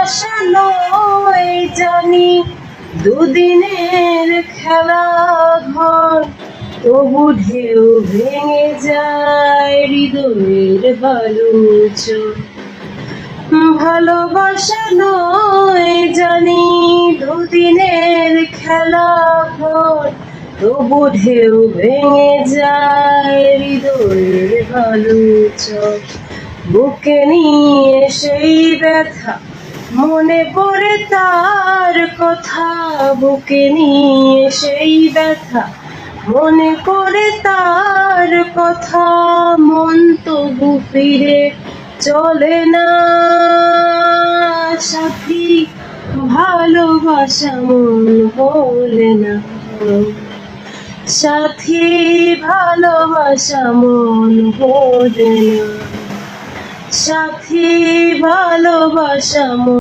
ভালোবাসা নয় জানি। দুদিনের খেলা ঘর, তবু ঢেউ ভেঙে যায় হৃদয়ের বালুচ ভালোবাসা নয় জানি, দুদিনের খেলা ঘর, তবু ঢেউ ভেঙে যায় হৃদয়ের বালুচ বুকে নিয়ে সেই ব্যথা মনে পড়ে তার কথা, বুকে নিয়ে সেই ব্যথা। মনে পড়ে তার কথা, মন তবু ফিরে চলে না। সাথী, ভালোবাসা মন বলে না। সাথী, ভালোবাসা মন বোঝে না। সাথী ভালোবাসা মন